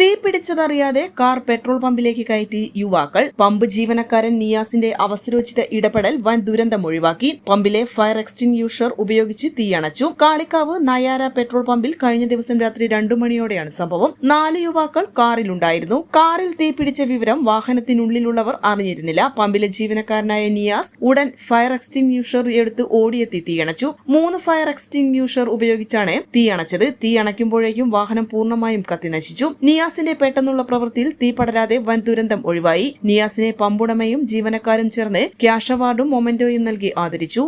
തീ പിടിച്ചതറിയാതെ car petrol പമ്പിലേക്ക് കയറ്റി യുവാക്കൾ. പമ്പ് ജീവനക്കാരൻ നിയാസിന്റെ അവസരോചിത ഇടപെടൽ വൻ ദുരന്തം ഒഴിവാക്കി. പമ്പിലെ ഫയർ എക്സ്റ്റിൻയൂഷർ ഉപയോഗിച്ച് തീയണച്ചു കാളിക്കാവ് നയാര പെട്രോൾ പമ്പിൽ കഴിഞ്ഞ ദിവസം രാത്രി രണ്ടു മണിയോടെയാണ് സംഭവം. നാല് യുവാക്കൾ കാറിലുണ്ടായിരുന്നു. കാറിൽ തീപിടിച്ച വിവരം വാഹനത്തിനുള്ളിലുള്ളവർ അറിഞ്ഞിരുന്നില്ല. പമ്പിലെ ജീവനക്കാരനായ നിയാസ് ഉടൻ ഫയർ എക്സ്റ്റിൻയൂഷർ എടുത്ത് ഓടിയെത്തി തീയണച്ചു മൂന്ന് ഫയർ എക്സ്റ്റിൻയൂഷർ ഉപയോഗിച്ചാണ് തീയണച്ചത് തീയണയ്ക്കുമ്പോഴേക്കും വാഹനം പൂർണമായും കത്തിനശിച്ചു. നിയാസിന്റെ പെട്ടെന്നുള്ള പ്രവൃത്തിയിൽ തീ പടരാതെ വൻ ദുരന്തം ഒഴിവായി. നിയാസിനെ പമ്പുടമയും ജീവനക്കാരും ചേർന്ന് ക്യാഷ് അവാർഡും മൊമെന്റോയും നൽകി ആദരിച്ചു.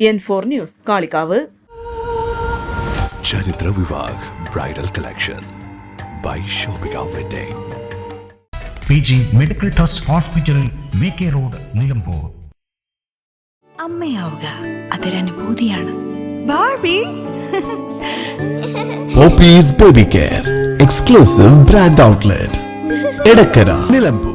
N for news Kalikavu Charithra Vivah bridal collection. Buy shopping outlet P G medical trust hospital V K road Nilambur. അമ്മയാവുക. അതൊരനുഭൂതിയാണ് Barbie Poppies baby care exclusive brand outlet Edakkara Nilambur.